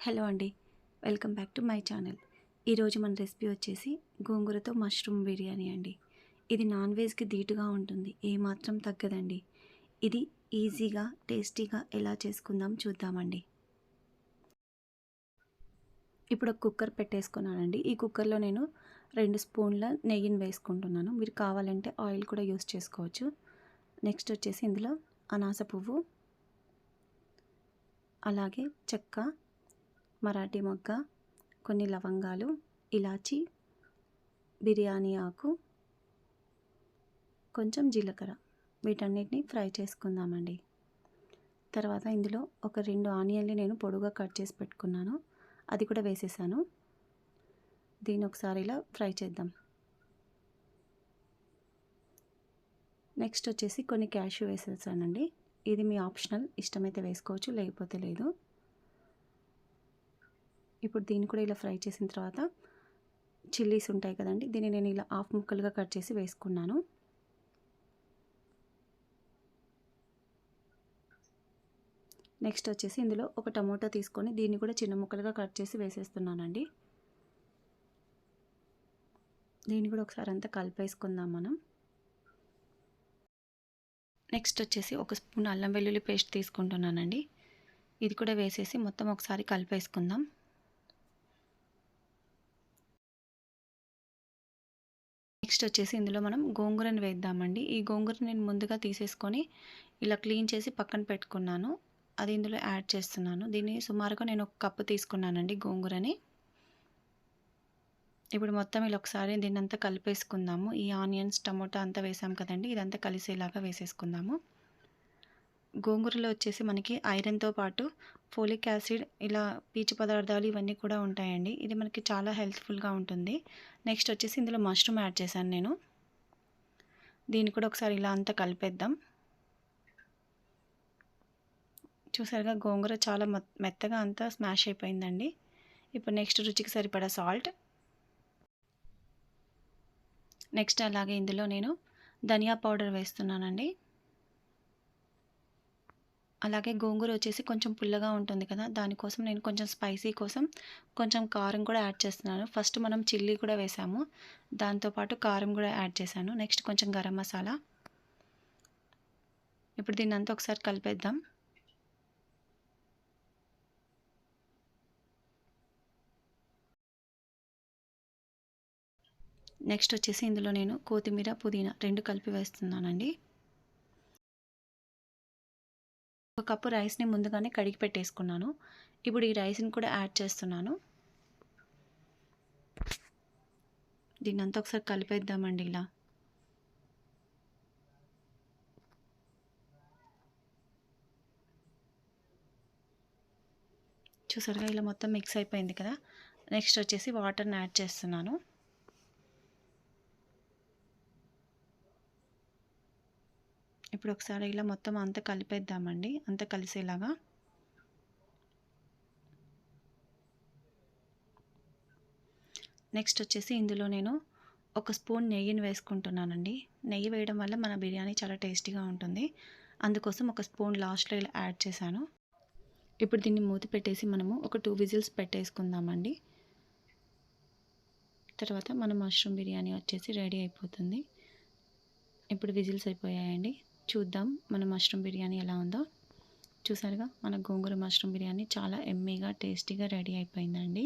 Hello అండి. Welcome back to my channel. ఈరోజు మన రెసిపీ వచ్చేసి గోంగూరతో మష్రూమ్ బిర్యానీ అండి. ఇది నాన్ వెజ్కి ధీటుగా ఉంటుంది ఏమాత్రం తగ్గదండి. ఇది ఈజీగా టేస్టీగా ఎలా చేసుకుందాం చూద్దామండి. ఇప్పుడు ఒక కుక్కర్ పెట్టేసుకున్నానండి. ఈ కుక్కర్లో నేను రెండు స్పూన్ల నెయ్యిని వేసుకుంటున్నాను. మీరు కావాలంటే ఆయిల్ కూడా యూస్ చేసుకోవచ్చు. నెక్స్ట్ వచ్చేసి ఇందులో అనాస పువ్వు అలాగే చెక్క మరాఠీ మొగ్గ కొన్ని లవంగాలు ఇలాచి బిర్యానీ ఆకు కొంచెం జీలకర్ర. వీటన్నిటిని ఫ్రై చేసుకుందామండి. తర్వాత ఇందులో ఒక రెండు ఆనియన్లు నేను పొడుగా కట్ చేసి పెట్టుకున్నాను. అది కూడా వేసేసాను. దీన్ని ఒకసారి ఇలా ఫ్రై చేద్దాం. నెక్స్ట్ వచ్చేసి కొన్ని క్యాష్యూ వేసేసానండి. ఇది మీ ఆప్షనల్. ఇష్టమైతే వేసుకోవచ్చు లేకపోతే లేదు. ఇప్పుడు దీన్ని కూడా ఇలా ఫ్రై చేసిన తర్వాత చిల్లీస్ ఉంటాయి కదండి దీన్ని నేను ఇలా హాఫ్ ముక్కలుగా కట్ చేసి వేసుకున్నాను. నెక్స్ట్ వచ్చేసి ఇందులో ఒక టమోటా తీసుకొని దీన్ని కూడా చిన్న ముక్కలుగా కట్ చేసి వేసేస్తున్నానండి. దీన్ని కూడా ఒకసారి అంతా కలిపేసుకుందాం మనం. నెక్స్ట్ వచ్చేసి ఒక స్పూన్ అల్లం వెల్లుల్లి పేస్ట్ తీసుకుంటున్నానండి. ఇది కూడా వేసేసి మొత్తం ఒకసారి కలిపేసుకుందాం. నెక్స్ట్ వచ్చేసి ఇందులో మనం గోంగూరని వేద్దామండి. ఈ గోంగూర నేను ముందుగా తీసేసుకొని ఇలా క్లీన్ చేసి పక్కన పెట్టుకున్నాను. అది ఇందులో యాడ్ చేస్తున్నాను. దీన్ని సుమారుగా నేను ఒక కప్పు తీసుకున్నానండి గోంగూరని. ఇప్పుడు మొత్తం ఇలా ఒకసారి దీన్ని అంతా కలిపేసుకుందాము. ఈ ఆనియన్స్ టమోటా అంతా వేసాం కదండి. ఇదంతా కలిసేలాగా వేసేసుకుందాము. గోంగూరలో వచ్చేసి మనకి ఐరన్తో పాటు ఫోలిక్ యాసిడ్ ఇలా పీచు పదార్థాలు ఇవన్నీ కూడా ఉంటాయండి. ఇది మనకి చాలా హెల్త్ఫుల్గా ఉంటుంది. నెక్స్ట్ వచ్చేసి ఇందులో మష్రూమ్ యాడ్ చేశాను నేను. దీన్ని కూడా ఒకసారి ఇలా అంతా కలిపేద్దాం. చూసారుగా గోంగూర చాలా మెత్తగా అంతా స్మాష్ అయిపోయిందండి. ఇప్పుడు నెక్స్ట్ రుచికి సరిపడా సాల్ట్. నెక్స్ట్ అలాగే ఇందులో నేను ధనియా పౌడర్ వేస్తున్నానండి. అలాగే గోంగూర వచ్చేసి కొంచెం పుల్లగా ఉంటుంది కదా దానికోసం నేను కొంచెం స్పైసీ కోసం కొంచెం కారం కూడా యాడ్ చేస్తున్నాను. ఫస్ట్ మనం చిల్లీ కూడా వేసాము దాంతోపాటు కారం కూడా యాడ్ చేశాను. నెక్స్ట్ కొంచెం గరం మసాలా. ఇప్పుడు దీన్ని అంతా ఒకసారి కలిపేద్దాం. నెక్స్ట్ వచ్చేసి ఇందులో నేను కొత్తిమీర పుదీనా రెండు కలిపి వేస్తున్నానండి. ఒక కప్పు రైస్ని ముందుగానే కడిగి పెట్టేసుకున్నాను. ఇప్పుడు ఈ రైస్ని కూడా యాడ్ చేస్తున్నాను. దీన్ని అంతా ఒకసారి కలిపేద్దామండి ఇలా. చూసారుగా ఇలా మొత్తం మిక్స్ అయిపోయింది కదా. నెక్స్ట్ వచ్చేసి వాటర్ని యాడ్ చేస్తున్నాను. ఇప్పుడు ఒకసారి ఇలా మొత్తం అంతా కలిపేద్దామండి. అంతా కలిసేలాగా. నెక్స్ట్ వచ్చేసి ఇందులో నేను ఒక స్పూన్ నెయ్యిని వేసుకుంటున్నానండి. నెయ్యి వేయడం వల్ల మన బిర్యానీ చాలా టేస్టీగా ఉంటుంది. అందుకోసం ఒక స్పూన్ లాస్ట్లో ఇలా యాడ్ చేశాను. ఇప్పుడు దీన్ని మూతి పెట్టేసి మనము ఒక టూ విజిల్స్ పెట్టేసుకుందామండి. తర్వాత మన మష్రూమ్ బిర్యానీ వచ్చేసి రెడీ అయిపోతుంది. ఇప్పుడు విజిల్స్ అయిపోయాయండి. చూద్దాం. మన మష్రూమ్ బిర్యానీ ఎలా ఉందో. చూసారుగా మన గోంగూర మష్రూమ్ బిర్యానీ చాలా ఎమ్మీగా టేస్టీగా రెడీ అయిపోయిందండి.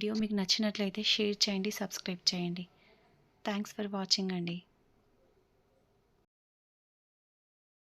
వీడియో మీకు నచ్చినట్లయితే షేర్ చేయండి సబ్స్క్రైబ్ చేయండి. థ్యాంక్స్ ఫర్ వాచింగ్ అండి.